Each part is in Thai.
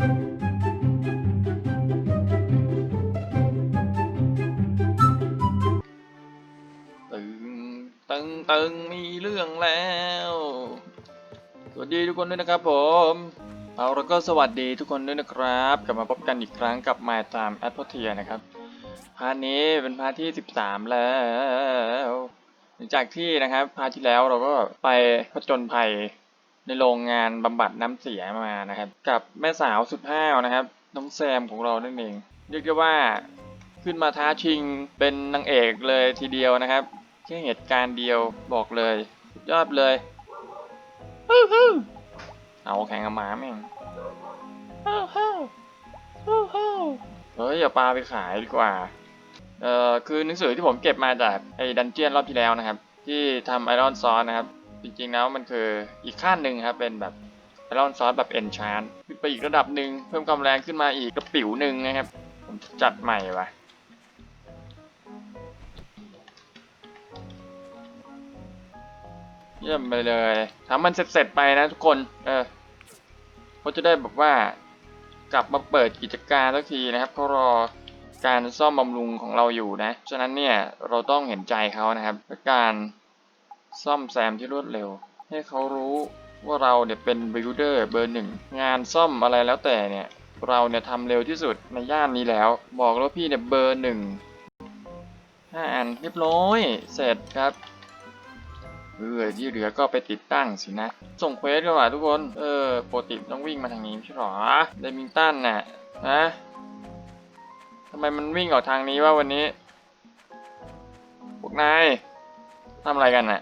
ตึงตึงตึงมีเรื่องแล้ว สวัสดีทุกคนด้วยนะครับผม เอาแล้วก็สวัสดีทุกคนด้วยนะครับ กลับมาพบกันอีกครั้งกับ My Time a t m o s p h e r e นะครับพาร์ทนี้เป็นพาร์ทที่ 13 แล้ว หลังจากที่นะครับพาร์ทที่แล้วเราก็ไปผจญภัย ในโรงงานบำบัดน้ำเสียมานะครับ กับแม่สาวสุดห้าวนะครับ น้องแซมของเรานั่นเองเรียกได้ว่าขึ้นมาท้าชิงเป็นนางเอกเลยทีเดียวนะครับแค่เหตุการณ์เดียวบอกเลย ยอดเลยเอาแข่งกับหมาแม่งเฮ้ยอย่าปลาไปขายดีกว่าเอ่อคือหนังสือที่ผมเก็บมาจากไอ้ดันเจียนรอบที่แล้วนะครับ ที่ทำไอรอนซอสนะครับ จริงๆแล้วมันคืออีกขั้นหนึ่งครับเป็นแบบไอรอนซอสแบบเอนชานขึ้นไปอีกระดับหนึ่งเพิ่มความแรงขึ้นมาอีกกระปิ๋วหนึ่งนะครับ ผมจัดใหม่ว่ะเยี่ยมไปเลยทำมันเสร็จๆไปนะทุกคน เออเขาจะได้แบบว่ากลับมาเปิดกิจการสักทีนะครับเขารอการซ่อมบำรุงของเราอยู่นะ ฉะนั้นเนี่ยเราต้องเห็นใจเขานะครับการ ซ่อมแซมที่รวดเร็ว ให้เขารู้ว่าเราเนี่ยเป็นบิลเดอร์เบอร์หนึ่งงานซ่อมอะไรแล้วแต่เนี่ย เราเนี่ยทำเร็วที่สุดในย่านนี้แล้ว บอกแล้วพี่เนี่ยเบอร์หนึ่งห้าอันเรียบร้อยเสร็จครับเออที่เหลือก็ไปติดตั้งสินะ ส่งเควสกันว่ะทุกคน เออโปกติต้องวิ่งมาทางนี้ไม่ใช่หรอเดมิงตันน่ะนะทำไมมันวิ่งออกทางนี้วะวันนี้ พวกนายทำอะไรกันน่ะ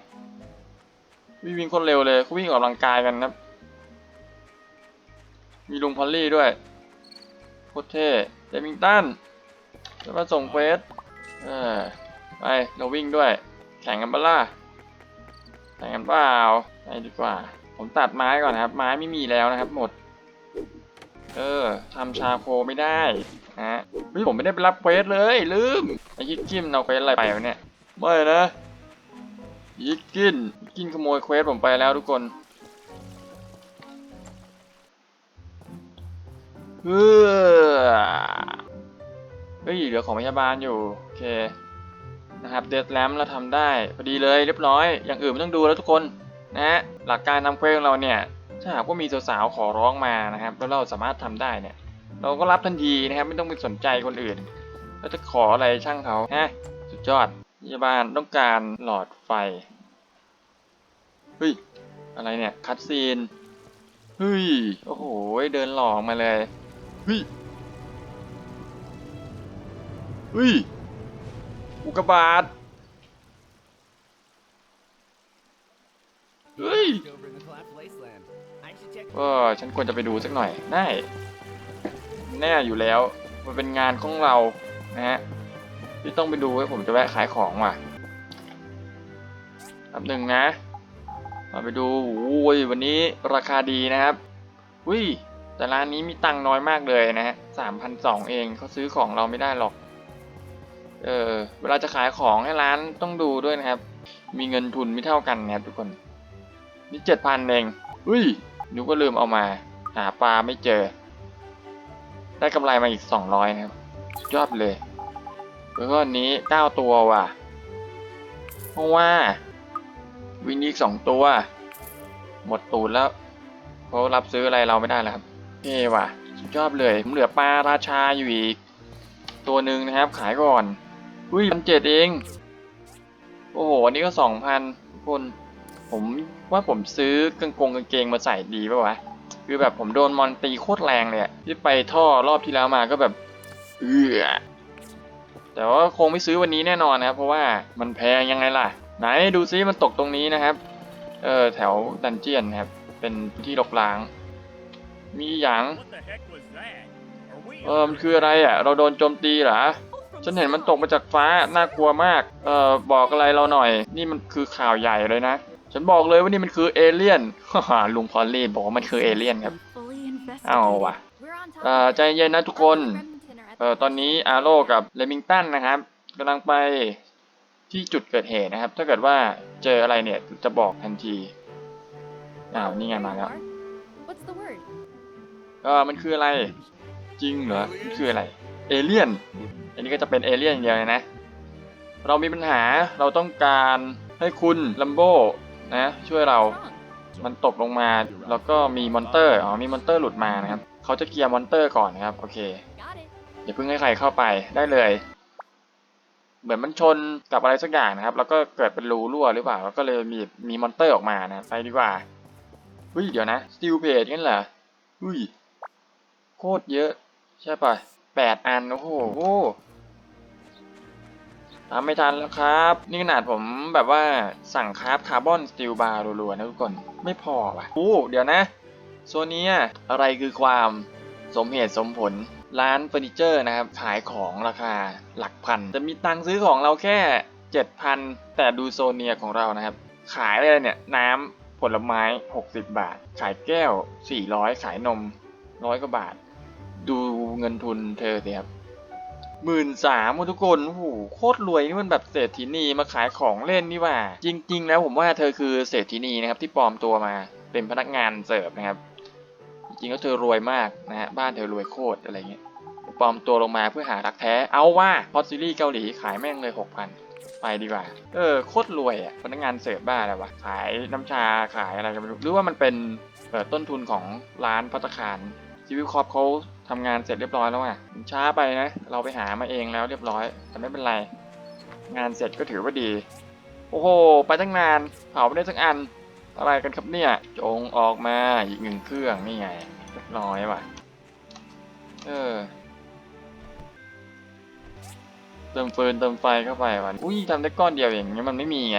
วิ่งวิ่งคนเร็วเลยเขาวิ่งออกกำลังกายกันนะมีลุงพอลลี่ด้วยโคตรเท่เดมิงตันจะมาส่งเควสเออไปเราวิ่งด้วย แข่งกันปะล่ะแต่งกันเปล่าไปดีกว่า ผมตัดไม้ก่อนนะครับ ไม้ไม่มีแล้วนะครับ หมด เออทำชาโคไม่ได้นะเฮ้ยผมไม่ได้ไปรับเควสเลย ลืมไอ้ยิกกินเอาเควสอะไรไปวะเนี่ยไม่นะ ยิกกินกินขโมยเควสผมไปแล้วทุกคนเฮ้อเฮ้ยเหลือของพยาบาลอยู่ โอเค นะครับเดดแลมเราทำได้ พอดีเลยเรียบร้อย อย่างอื่นไม่ต้องดูแล้วทุกคนนะฮะหลักการทำเควสของเราเนี่ยถ้าหากว่ามีสาวๆขอร้องมานะครับ แล้วเราสามารถทำได้เนี่ย เราก็รับทันทีนะครับ ไม่ต้องไปสนใจคนอื่น แล้วจะขออะไรช่างเขาฮะสุดยอด พยาบาลต้องการหลอดไฟ เฮ้ย อะไรเนี่ย คัดซีน เฮ้ย โอ้โห เดินหลอกมาเลย เฮ้ย เฮ้ย อุกกาบาตเฮ้ย over in the collapsed wasteland. I should check. ก็ฉันควรจะไปดูสักหน่อย ได้ แน่อยู่แล้ว มันเป็นงานของเรา นะฮะ ที่ต้องไปดูไว้ผมจะแวะขายของว่ะแป๊บหนึ่งนะมาไปดูโอ้ยวันนี้ราคาดีนะครับอุ้ยแต่ร้านนี้มีตังค์น้อยมากเลยนะฮะสามพันสองเองเขาซื้อของเราไม่ได้หรอก เออเวลาจะขายของให้ร้านต้องดูด้วยนะครับ มีเงินทุนไม่เท่ากันนะครับทุกคน นี่เจ็ดพันเองอุ้ยนึกว่าลืมเอามา หาปลาไม่เจอ ได้กำไรมาอีกสองร้อยนะครับ ยอดเลย แล้วก็อันนี้เก้าตัวว่ะ เพราะว่า วินอีกสองตัว หมดตูดแล้วเขารับซื้ออะไรเราไม่ได้แล้วครับเท่ว่ะสุดยอดเลยผมเหลือปลาราชาอยู่อีก ตัวหนึ่งนะครับ ขายก่อนอุ้ยพันเจ็ดเอง โอ้โหอันนี้ก็สองพันทุกคน ผมว่าผมซื้อกางกงกางเกงมาใส่ดีป่าวะคือแบบผมโดนมอนตีโคตรแรงเลยที่ไปท่อรอบที่แล้วมาก็แบบ เอือ แต่ว่าคงไม่ซื้อวันนี้แน่นอนนะครับ เพราะว่ามันแพงยังไงล่ะ ไหนดูซิมันตกตรงนี้นะครับ เออแถวดันเจียนนะครับ เป็นพื้นที่รกร้าง มีอย่าง What the heck was that? Are we เออมันคืออะไรอะ เราโดนโจมตีเหรอ ฉันเห็นมันตกมาจากฟ้า น่ากลัวมาก เออบอกอะไรเราหน่อย นี่มันคือข่าวใหญ่เลยนะ ฉันบอกเลยว่านี่มันคือเอเลี่ยนลุงพอลลี่บอกว่ามันคือเอเลี่ยนครับ เอาว่ะเอ่อใจเย็นนะทุกคน เออตอนนี้อาโร่กับเลมิงตันนะครับกำลังไปที่จุดเกิดเหตุนะครับ ถ้าเกิดว่าเจออะไรเนี่ยจะบอกทันทีอ้าวนี่ไงมาแล้วเออมันคืออะไร จริงเหรอมันคืออะไร เอเลี่ยน อันนี้ก็จะเป็นเอเลี่ยนอย่างเดียวเลยนะ เรามีปัญหาเราต้องการให้คุณลัมโบนะ ช่วยเรา มันตกลงมา แล้วก็มีมอนเตอร์ อ๋อ มีมอนเตอร์หลุดมานะครับ เขาจะเคลียร์มอนเตอร์ก่อนนะครับ โอเค อย่าเพิ่งให้ใครเข้าไปได้เลย เหมือนมันชนกับอะไรสักอย่างนะครับ แล้วก็เกิดเป็นรูรั่วหรือเปล่าแล้วก็เลยมีมีมอนเตอร์ออกมานะไปดีกว่าเฮ้ยเดี๋ยวนะสติลเพจงั้นเหรอเฮ้ยโคตรเยอะ ใช่ป่ะแปดอันโอ้โหทำไม่ทันแล้วครับ นี่ขนาดผมแบบว่าสั่งคราฟคาร์บอนสตีลบาร์รัวๆนะทุกคนไม่พอว่ะโอ้เดี๋ยวนะโซนนี้อะอะไรคือความสมเหตุสมผล ร้านเฟอร์นิเจอร์นะครับขายของราคาหลักพัน จะมีตังค์ซื้อของเราแค่ 7,000 แต่ดูโซเนียของเรานะครับ ขายอะไรเนี่ยน้ำผลไม้ 60 บาท ขายแก้ว 400 ขายนมร้อยกว่าบาท ดูเงินทุนเธอสิครับหมื่นสามทุกคนโอ้โหโคตรรวยนี่มันแบบเศรษฐินีมาขายของเล่นนี่ว่า จริง ๆ แล้วผมว่าเธอคือเศรษฐินีนะครับที่ปลอมตัวมาเป็นพนักงานเสิร์ฟนะครับ จริงๆแล้วเธอรวยมากนะฮะบ้านเธอรวยโคตรอะไรเงี้ยปลอมตัวลงมาเพื่อหารักแท้ เอาว่าพอดซีรีส์เกาหลีขายแม่งเลยหกพันไปดีกว่า เออโคตรรวยอะพนักงานเสิร์ฟบ้าอะไรวะ ขายน้ำชาขายอะไรกันไม่รู้หรือว่ามันเป็นเออต้นทุนของร้านพัตตาคารซีวิลคอปเขาทำงานเสร็จเรียบร้อยแล้วอะช้าไปนะ เราไปหามาเองแล้วเรียบร้อย แต่ไม่เป็นไร งานเสร็จก็ถือว่าดี โอ้โห ไปตั้งนาน เผาไม่ได้สักอัน อะไรกันครับเนี่ย จงออกมาอีกหนึ่งเครื่องนี่ไงเรียบร้อยว่ะ เออ เติมฟืนเติมไฟเข้าไปว่ะอุ้ยทำได้ก้อนเดียวอย่างนี้มันไม่มีไง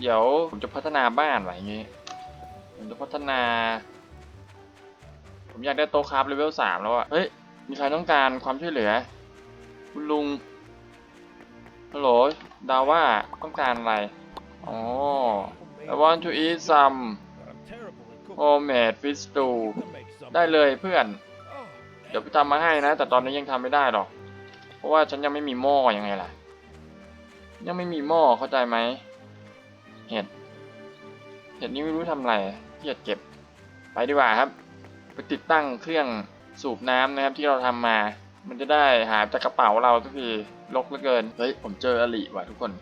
เดี๋ยวผมจะพัฒนาบ้านไว้อย่างงี้ผมจะพัฒนา ผมอยากได้โต๊ะคราฟเลเวลสามแล้วอะเฮ้ย มีใครต้องการความช่วยเหลือ คุณลุง ฮัลโหล ดาว่าต้องการอะไร อ๋อ I want to eat some I'm terrible at cooking. homemade fish stew You can make some. ได้เลยเพื่อน Oh, เดี๋ยวพี่ทำมาให้นะ แต่ตอนนี้ยังทำไม่ได้หรอก เพราะว่าฉันยังไม่มีหม้อยังไงล่ะ ยังไม่มีหม้อเข้าใจไหม เห็ด เห็ดนี้ไม่รู้ทำอะไรเกียดเก็บ ไปดีกว่าครับ ไปติดตั้งเครื่องสูบน้ำนะครับที่เราทำมา มันจะได้หายจากกระเป๋าเราทุกทีลกเหลือเกิน เฮ้ย ผมเจออลิว่ะทุกคน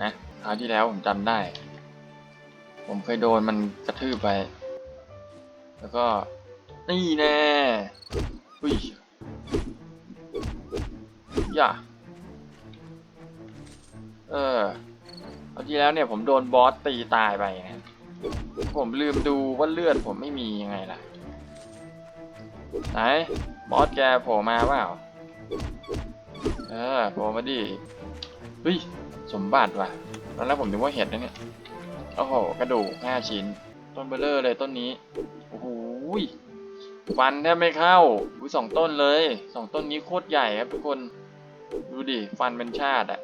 นะคราวที่แล้วผมจำได้ ผมเคยโดนมันกระทืบไป แล้วก็ นี่แน่อุ้ยอย่าเออเอาทีแล้วเนี่ยผมโดนบอสตีตายไปนะผมลืมดูว่าเลือดผมไม่มียังไงล่ะ ไหน บอสแกโผล่มาเปล่า เออโผล่มาดิเฮ้ย สมบัติว่ะตอนแรกผมนึกว่าเห็ดนะเนี่ย โอ้โห กระดูกห้าชิ้น ต้นเบลเลอร์เลยต้นนี้ โอ้โหฟันแทบไม่เข้าอุ้ยสองต้นเลยสองต้นนี้โคตรใหญ่ครับทุกคน ดูดิ ฟันเป็นชาติอะ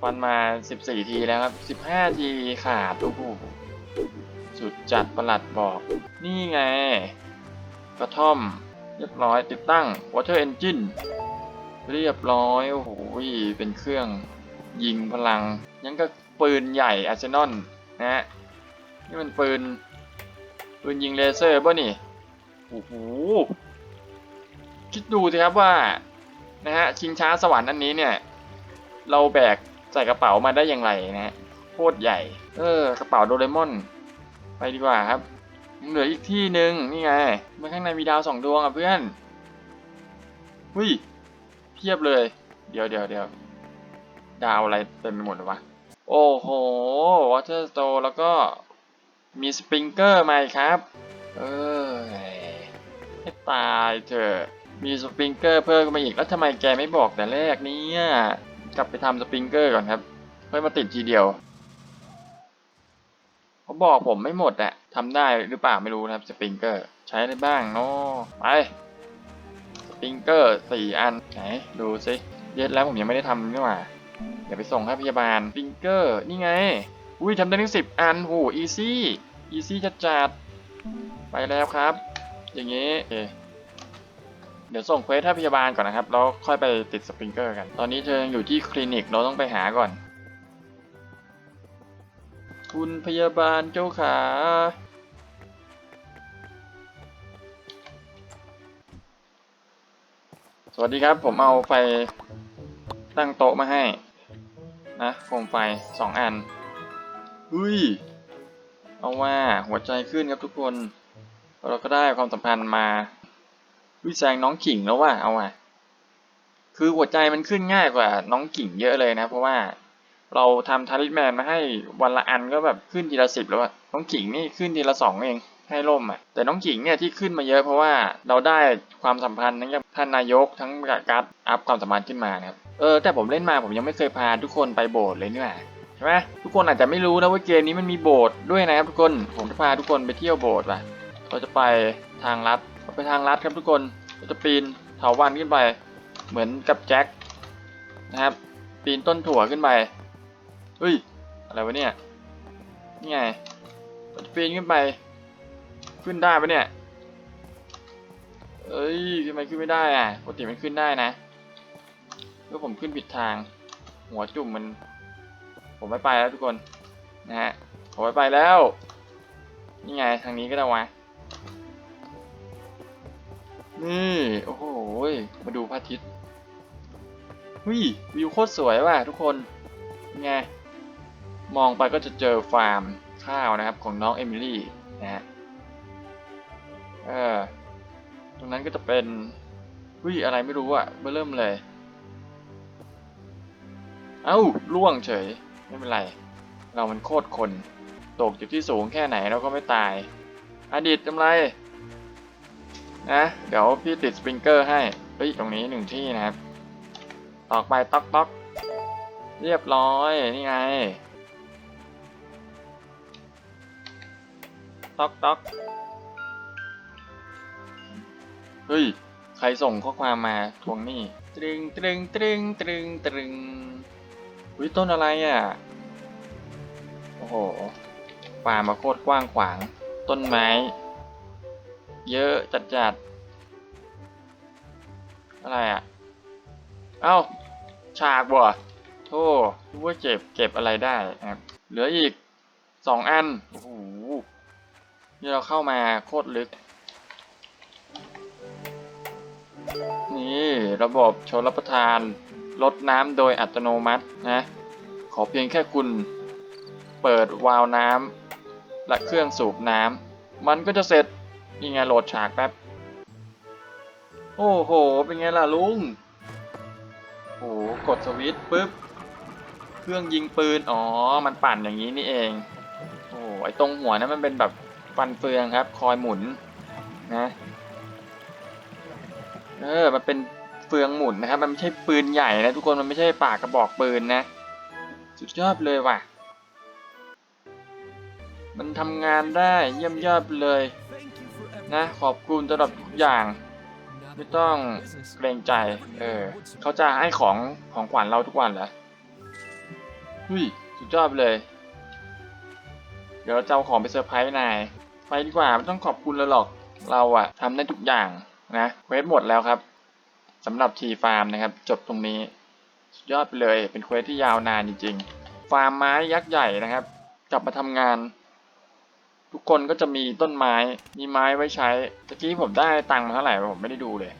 ฟันมาสิบสี่ทีแล้วครับสิบห้าทีขาดโอ้โหสุดจัดประหลัดบอก นี่ไง กระท่อม เรียบร้อยติดตั้ง water engine เรียบร้อย โอ้โห เป็นเครื่องยิงพลัง ยังก็ ปืนใหญ่อาร์เซนอลนะฮะนี่มันปืน ปืนยิงเลเซอร์ป่ะนี่โอ้โหคิดดูสิครับว่านะฮะชิงช้าสวรรค์อันนี้เนี่ย เราแบกใส่กระเป๋ามาได้อย่างไรนะฮะโคตรใหญ่ เออ กระเป๋าโดเรมอน ไปดีกว่าครับยังเหลืออีกที่หนึ่งนี่ไงมันข้างในมีดาวสองดวงอะเพื่อนหุยเพียบเลย เดี๋ยวเดี๋ยวเดี๋ยวดาวอะไรเต็มไปหมดเลยวะ โอ้โหวอเตอร์สโตแล้วก็มีสปริงเกอร์มาอีกครับ เออให้ตายเถอะ มีสปริงเกอร์เพิ่มมาอีก แล้วทำไมแกไม่บอกแต่แรกเนี่ย กลับไปทำสปริงเกอร์ก่อนครับค่อมาติดทีเดียวเขาบอกผมไม่หมดอะทำได้หรือเปล่าไม่รู้นะครับสปริงเกอร์ ใช้ได้บ้างเนาะไปสปริงเกอร์สี่อันไหนดูสิเย็ดแล้วผมยังไม่ได้ทำนี่หว่า เดี๋ยวไปส่งให้พยาบาลฟิงเกอร์นี่ไง อุ้ยทำได้ทั้งสิบอันโหอีซี่อีซี่จัดจัดไปแล้วครับ อย่างนี้เดี๋ยวส่งเควสให้พยาบาลก่อนนะครับ แล้วค่อยไปติดสปริงเกอร์กัน ตอนนี้เธอยังอยู่ที่คลินิก เราต้องไปหาก่อน คุณพยาบาลเจ้าขา สวัสดีครับ ผมเอาไฟ ตั้งโต๊ะมาให้ นะโคมไฟสองอันอุ้ยเอาว่าหัวใจขึ้นครับทุกคน เราก็ได้ความสัมพันธ์มาวิแซงน้องขิงแล้วว่าเอาว่ะคือหัวใจมันขึ้นง่ายกว่าน้องกิ่งเยอะเลยนะ เพราะว่าเราทำทาริสแมนมาให้วันละอันก็แบบขึ้นทีละสิบแล้วอะน้องกิ่งนี่ขึ้นทีละสองเองให้ล่มอะแต่น้องกิ่งเนี่ยที่ขึ้นมาเยอะเพราะว่าเราได้ความสัมพันธ์ทั้งกับท่านนายกทั้งกับการ์ดอัพความสัมพันธ์ขึ้นมานะครับ เออแต่ผมเล่นมาผมยังไม่เคยพาทุกคนไปโบสถ์เลยนี่หว่าใช่ไหมทุกคนอาจจะไม่รู้นะว่าเกมนี้มันมีโบสถ์ด้วยนะครับทุกคนผมจะพาทุกคนไปเที่ยวโบสถ์ว่ะเราจะไปทางลัดไปทางลัดครับทุกคนเราจะปีนเถาวัลย์ขึ้นไป เหมือนกับแจ็คนะครับ ปีนต้นถั่วขึ้นไปเฮ้ยอะไรวะเนี่ยนี่ไงเราจะปีนขึ้นไป ขึ้นได้ปะเนี่ยเอ้ยทำไมขึ้นไม่ได้อะปกติมันขึ้นได้นะ เมื่อผมขึ้นผิดทาง หัวจุ่มมัน ผมไม่ไปแล้วทุกคนนะฮะผมไม่ไปแล้วนี่ไงทางนี้ก็ได้วะนี่โอ้โหมาดูพระอาทิตย์วิวิวโคตรสวยว่ะทุกคนไงมองไปก็จะเจอฟาร์มข้าวนะครับของน้องเอมิลี่นะฮะเออตรงนั้นก็จะเป็นวิอะไรไม่รู้อะเมื่อเริ่มเลย เอ้าล่วงเฉย ไม่เป็นไร เรามันโคตรคน ตกจากที่สูงแค่ไหนเราก็ไม่ตาย อดีตทำไรนะเดี๋ยวพี่ติดสปริงเกอร์ให้เฮ้ยตรงนี้หนึ่งที่นะครับต่อไปต๊อกต๊อกเรียบร้อยนี่ไงต๊อกต๊อกเฮ้ย ใครส่งข้อความมาทวงหนี้ตรึงตรึงตรึงตรึงตรึง วิต้นอะไรอะ โอ้โห ป่ามาโคตรกว้างขวาง ต้นไม้ เยอะจัดจัดอะไรอะ เอ้า ฉากบ่โธ่รู้ว่าเก็บเก็บอะไรได้นะครับเหลืออีกสองอัน โอ้โห นี่เราเข้ามาโคตรลึก นี่ระบบชนรับประทาน ลดน้ำโดยอัตโนมัตินะ ขอเพียงแค่คุณเปิดวาล์วน้ำและเครื่องสูบน้ำมันก็จะเสร็จนี่ไงโหลดฉากแป๊บ โอ้โห เป็นไงล่ะลุงโอ้โหกดสวิตช์ปุ๊บ เครื่องยิงปืน อ๋อ มันปั่นอย่างนี้นี่เอง โอ้ไอตรงหัวนั้นมันเป็นแบบฟันเฟืองครับ คอยหมุนนะ เออ มันเป็น เฟืองหมุนนะครับ มันไม่ใช่ปืนใหญ่นะทุกคนมันไม่ใช่ปากกระบอกปืนนะ สุดยอดเลยว่ะ มันทำงานได้เยี่ยมยอดเลยนะขอบคุณสำหรับทุกอย่าง ไม่ต้องเกรงใจ เออเขาจะให้ของของขวัญเราทุกวันเหรอหุ้ยสุดยอดเลย เดี๋ยวเราจะเอาของไปเซอร์ไพรส์นายไปดีกว่าไม่ต้องขอบคุณเราหรอกเราอะทำได้ทุกอย่างนะเควสหมดแล้วครับ สำหรับทีฟาร์มนะครับ จบตรงนี้สุดยอดไปเลยเป็นเควสที่ยาวนานจริงๆ ฟาร์มไม้ยักษ์ใหญ่นะครับ กลับมาทำงาน ทุกคนก็จะมีต้นไม้ มีไม้ไว้ใช้ตะกี้ผมได้ตังค์มาเท่าไหร่ผมไม่ได้ดูเลย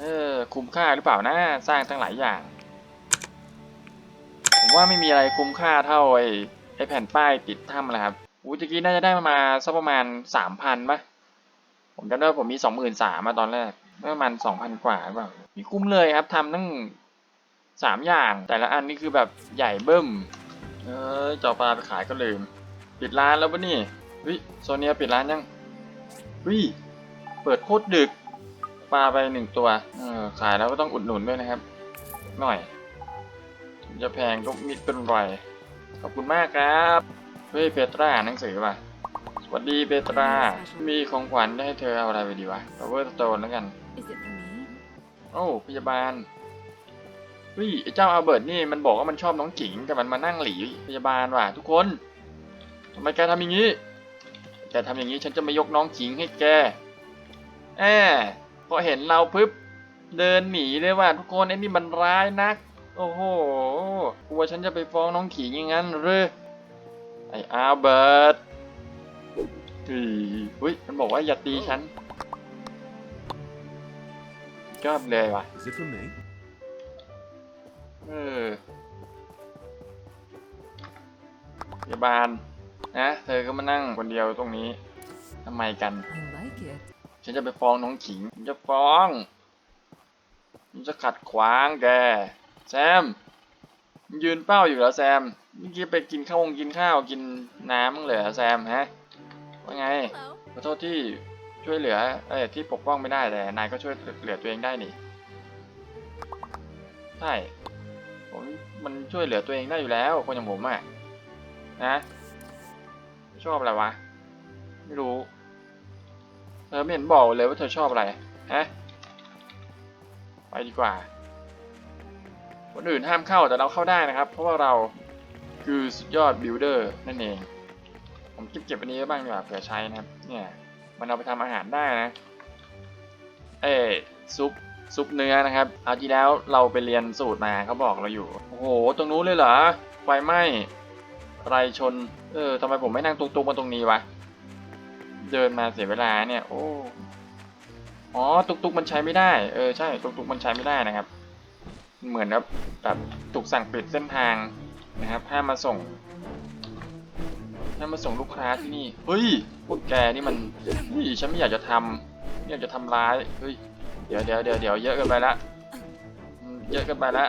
เออคุ้มค่าหรือเปล่านะสร้างตั้งหลายอย่าง ผมว่าไม่มีอะไรคุ้มค่าเท่าไอ้ไอ้แผ่นป้ายติดถ้ำนะครับอู้ตะกี้น่าจะได้มาสักประมาณสามพันปะผมจำได้ว่าผมมีสองหมื่นสามมาตอนแรก ประมาณสองพันกว่าหรือเปล่ามีคุ้มเลยครับทำตั้งสามอย่าง แต่ละอันนี่คือแบบใหญ่เบิ้ม เออจะเอาปลาไปขายก็ลืม ปิดร้านแล้วปะนี่เฮ้ยโซเนียปิดร้านยังเฮ้ยเปิดโคตรดึก ปลาไปหนึ่งตัว เออขายแล้วก็ต้องอุดหนุนด้วยนะครับ หน่อย จะแพงก็มิดเป็นไรขอบคุณมากครับ เฮ้ยเปตราอ่านหนังสือป่ะ วัสดีเปตรา มีของขวัญให้เธอเอาอะไรไปดีวะ power stone แล้วกัน Is it for me? โอ้พยาบาลเฮ้ยไอ้เจ้าอัลเบิร์ตนี่มันบอกว่ามันชอบน้องกิ่งแต่มันมานั่งหลีพยาบาลว่ะทุกคนทำไมแกทำอย่างนี้ แกทำอย่างนี้ฉันจะไม่ยกน้องกิ่งให้แกแอบพอเห็นเราปึ๊บเดินหนีเลยว่ะทุกคนไอ้นี่มันร้ายนัก โอ้โหกลัวฉันจะไปฟ้องน้องขิงอย่างนั้นหรือไอ้อัลเบิร์ต เฮ้ยเฮ้ยมันบอกว่าอย่าตีฉันยอดเลยว่ะ Is it for me? เออพยาบาลนะเธอก็มานั่งคนเดียวตรงนี้ทำไมกัน I like it. ฉันจะไปฟ้องน้องขิงฉันจะฟ้องฉันจะขัดขวางแก แซมมึงยืนเป้าอยู่แล้วแซมเมื่อกี้ไปกินข้าวงกินข้าวกินน้ำมั้งเหรอแซมฮะ ว่าไง Hello. ขอโทษที่ช่วยเหลือเอ้ยที่ปกป้องไม่ได้แต่นายก็ช่วยเหลือตัวเองได้นี่ใช่ผมมันช่วยเหลือตัวเองได้อยู่แล้ว คนอย่างผมอะนะชอบอะไรวะไม่รู้เธอไม่เห็นบอกเลยว่าเธอชอบอะไรฮะไปดีกว่าคนอื่นห้ามเข้าแต่เราเข้าได้นะครับ เพราะว่าเราคือสุดยอดบิลดเออร์นั่นเอง ผมเก็บเก็บอันนี้ไว้บ้างดีกว่าเผื่อใช้นะครับ เนี่ย มันเอาไปทำอาหารได้นะ เอ้ซุปซุปเนื้อนะครับเอาที่แล้วเราไปเรียนสูตรมาเขาบอกเราอยู่ โอ้โห ตรงนู้นเลยเหรอ ไฟไหม้ไรชน เออทำไมผมไม่นั่งตุกๆมาตรงนี้วะ เดินมาเสียเวลาเนี่ย โอ้ อ๋อ ตุกๆมันใช้ไม่ได้ เออ ใช่ ตุกๆมันใช้ไม่ได้นะครับ เหมือนแบบแบบถูกสั่งปิดเส้นทางนะครับห้ามมาส่ง ห้ามมาส่งลูกค้าที่นี่ เฮ้ย พวกแกนี่มันเฮ้ยฉันไม่อยากจะทำไม่อยากจะทำร้าย เฮ้ย เดี๋ยวเดี๋ยวเดี๋ยวเดี๋ยวเยอะเกินไปละอืมเยอะเกินไปละ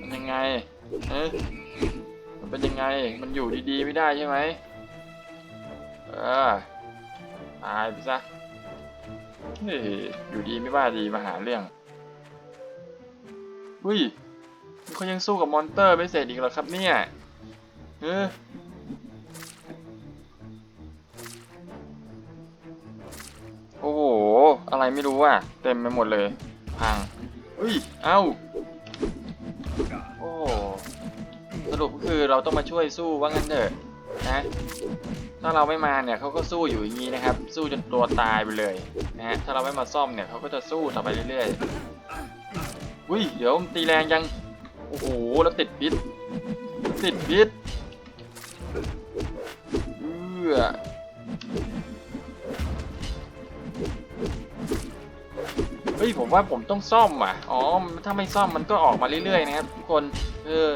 มันยังไงเอ๊ะมันเป็นยังไง มันอยู่ดีๆไม่ได้ใช่ไหมเออตายไปซะเฮ้ยอยู่ดีไม่ว่าดีมาหาเรื่องอุ้ยเขายังสู้กับมอนเตอร์ไม่เสร็จอีกเหรอครับเนี่ย เออโอ้โห อะไรไม่รู้อะ เต็มไปหมดเลย พังอุ้ย เอ้า โอ้ สรุปก็คือเราต้องมาช่วยสู้ว่างั้นเถอะนะ ถ้าเราไม่มาเนี่ยเขาก็สู้อยู่อย่างนี้นะครับ สู้จนตัวตายไปเลยนะฮะ ถ้าเราไม่มาซ่อมเนี่ยเขาก็จะสู้ต่อไปเรื่อยๆ อุ้ย เดี๋ยวมันตีแรงยัง โอ้โห แล้วติดพิษ ติดพิษ เอื้อเฮ้ยผมว่าผมต้องซ่อมอะ อ๋อ ถ้าไม่ซ่อมมันก็ออกมาเรื่อยๆนะครับทุกคน เออ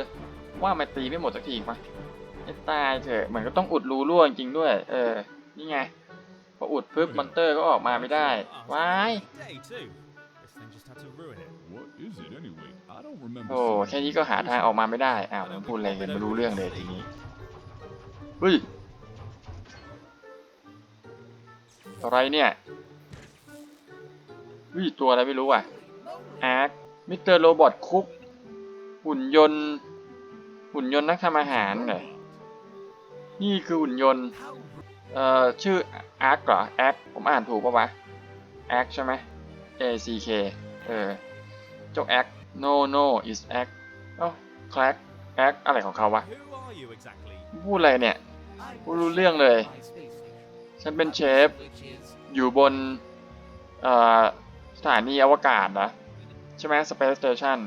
ว่ามันตีไม่หมดสักทีปะไม่ตายเถอะเหมือนก็ต้องอุดรูรั่วจริงๆด้วย เออ นี่ไง พออุดปุ๊บมอนเตอร์ก็ออกมาไม่ได้ ว้าย Day too. This thing just had to ruin it. What is it anyway? I don't remember. โอ้ แค่นี้ก็หาทางออกมาไม่ได้ อ้าวมันพูดอะไรกันไม่รู้เรื่องเลยทีนี้ เฮ้ย อะไรเนี่ยเฮ้ยตัวอะไรไม่รู้อะอาร์คมิสเตอร์โรบอทคุก หุ่นยนต์ หุ่นยนต์นักทำอาหารเหรอนี่คือหุ่นยนต์ เอ่อ ชื่ออาร์คเหรออาร์คผมอ่านถูกปะวะอาร์คใช่ไหม A C K เออเจ้าแอค no no is act เอ้าแคลกแอคอะไรของเขาวะ พูดอะไรเนี่ยพูดรู้เรื่องเลย ฉันเป็นเชฟ อยู่บนสถานีอวกาศนะ ใช่ไหม Space Station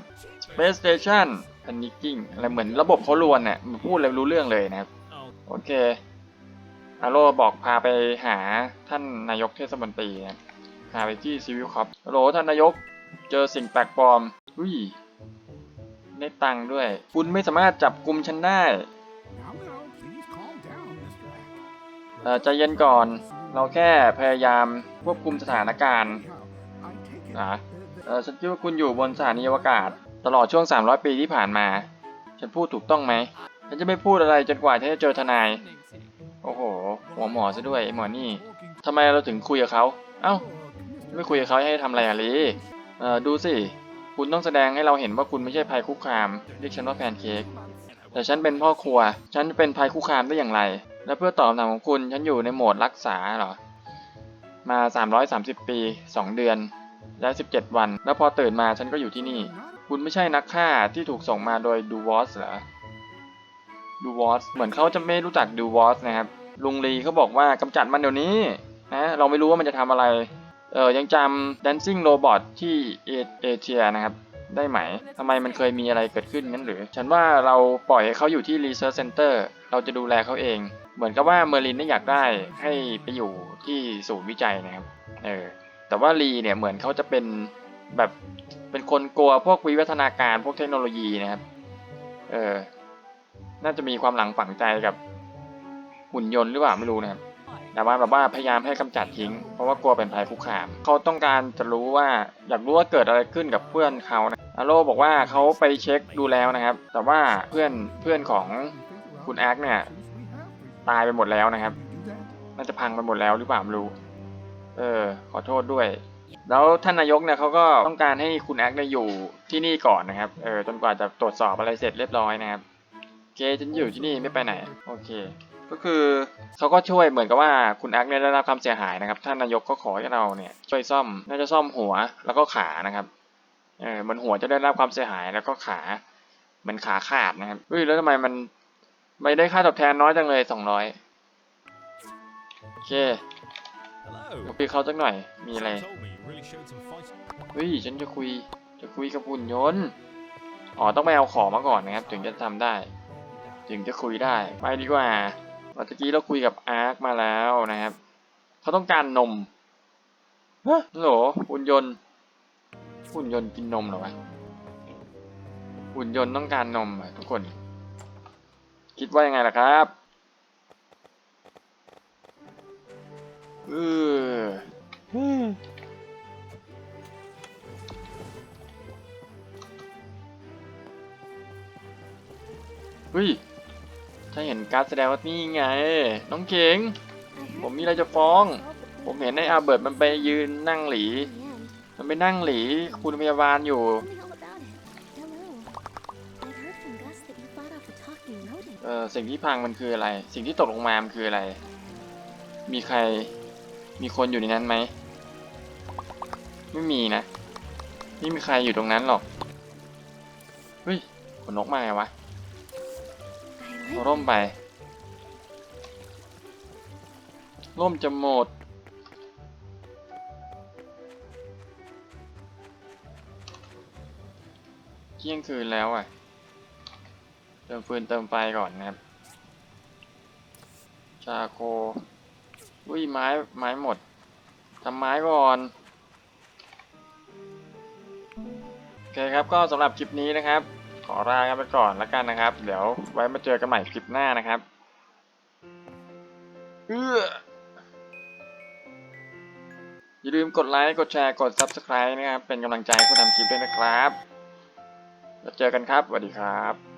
Space Station Panicking อะไรเหมือนระบบเขาลวนเนี่ยมันพูดอะไรรู้เรื่องเลยนะครับ โอเคอาโรบอกพาไปหาท่านนายกเทศมนตรีนะพาไปที่ซีวิลคอปฮัลโหลท่านนายกเจอสิ่งแปลกปลอมอุ้ยได้ตังค์ด้วย คุณไม่สามารถจับกลุ่มฉันได้ ใจเย็นก่อน เราแค่พยายามควบคุมสถานการณ์นะ that เออฉันคิดว่าคุณอยู่บนสถานีอวกาศ ตลอดช่วง 300 ปีที่ผ่านมา ฉันพูดถูกต้องไหม ฉันจะไม่พูดอะไรจนกว่าฉันจะเจอทนาย โอ้โห หัวหมอซะด้วยไอ้หมอนี่ทำไมเราถึงคุยกับเขา เอ้า ไม่คุยกับเขาให้ทำอะไรอะลีเอ่อดูสิ คุณต้องแสดงให้เราเห็นว่าคุณไม่ใช่ภัยคุกคาม เรียกฉันว่าแพนเค้ก แต่ฉันเป็นพ่อครัว ฉันเป็นภัยคุกคามได้อย่างไร และเพื่อตอบคำถามของคุณฉันอยู่ในโหมดรักษาเหรอ มา 330 ปี 2 เดือน และ 17 วัน แล้วพอตื่นมาฉันก็อยู่ที่นี่ คุณไม่ใช่นักฆ่าที่ถูกส่งมาโดยดูวอสเหรอ ดูวอส เหมือนเขาจะไม่รู้จักดูวอสนะครับ ลุงลีเขาบอกว่ากำจัดมันเดี๋ยวนี้นะ เราไม่รู้ว่ามันจะทำอะไร เออยังจำ Dancing Robot ที่เอเอเชียนะครับได้ไหม ทำไมมันเคยมีอะไรเกิดขึ้นงั้นหรือ ฉันว่าเราปล่อยให้เขาอยู่ที่ Research Center เราจะดูแลเขาเอง เหมือนกับว่าเมอร์ลินเนี่ยอยากได้ให้ไปอยู่ที่ศูนย์วิจัยนะครับ เออ แต่ว่าลีเนี่ยเหมือนเขาจะเป็นแบบเป็นคนกลัวพวกวิวัฒนาการพวกเทคโนโลยีนะครับ เออ น่าจะมีความหลังฝังใจกับหุ่นยนต์หรือเปล่าไม่รู้นะครับ แต่ว่าแบบว่าพยายามให้กำจัดทิ้ง เพราะว่ากลัวเป็นภัยคุกคาม เขาต้องการจะรู้ว่าอยากรู้ว่าเกิดอะไรขึ้นกับเพื่อนเขานะอาโลบอกว่าเขาไปเช็คดูแล้วนะครับ แต่ว่าเพื่อนเพื่อนของคุณแอคเนี่ย ตายไปหมดแล้วนะครับ น่าจะพังไปหมดแล้วหรือเปล่าไม่รู้ เออ ขอโทษด้วย แล้วท่านนายกเนี่ยเขาก็ต้องการให้คุณแอคเนี่ยอยู่ที่นี่ก่อนนะครับ เออ จนกว่าจะตรวจสอบอะไรเสร็จเรียบร้อยนะครับเคฉันอยู่ที่นี่ไม่ไปไหน โอเค ก็คือเขาก็ช่วยเหมือนกับว่าคุณแอคเนี่ยได้รับความเสียหายนะครับ ท่านนายกก็ขอให้เราเนี่ยช่วยซ่อม น่าจะซ่อมหัวแล้วก็ขานะครับ เออมันหัวจะได้รับความเสียหายแล้วก็ขาเหมันขาขาดนะครับเฮ้ยแล้วทำไมมัน ไม่ได้ค่าตอบแทนน้อยจังเลยสองร้อยโอเค Hello. เดี๋ยวคุยเขาสักหน่อย มีอะไร Sam told me you really showed some fight. เฮ้ยฉันจะคุย จะคุยกับหุ่นยนต์ อ๋อ ต้องไปเอาของมาก่อนนะครับ ถึงจะทำได้ ถึงจะคุยได้ ไปดีกว่าเมื่อกี้เราคุยกับอาร์คมาแล้วนะครับ เขาต้องการนมฮะโหลหุ่นยนต์หุ่นยนต์กินนมเหรอวะหุ่นยนต์ต้องการนมอะทุกคน คิดว่ายังไงล่ะครับเอออืมเฮ้ย ถ้าเห็นการ์ดแสดงว่านี่ไง น้องเก่ง ผมมีอะไรจะฟ้อง ผมเห็นไอ้อาเบิร์ตมันไปยืนนั่งหลี มันไปนั่งหลีคุณพยาบาลอยู่ สิ่งที่พังมันคืออะไร สิ่งที่ตกลงมา มันคืออะไร มีใคร มีคนอยู่ในนั้นไหม ไม่มีนะ ไม่มีใครอยู่ตรงนั้นหรอก เฮ้ยขนนกมาไงวะเอาร่มไป ร่มจะหมด เที่ยงคืนแล้วอะ เติมฟืนเติมไฟก่อนนะครับ ชาโคอุ้ยไม้ไม้หมดทำไม้ก่อนโอเคครับก็สำหรับคลิปนี้นะครับ ขอลากันไปก่อนแล้วกันนะครับ เดี๋ยวไว้มาเจอกันใหม่คลิปหน้านะครับเอออย่าลืมกดไลค์กดแชร์กด Subscribe นะครับ เป็นกำลังใจให้ผู้ทำคลิปด้วยนะครับ แล้วเจอกันครับสวัสดีครับ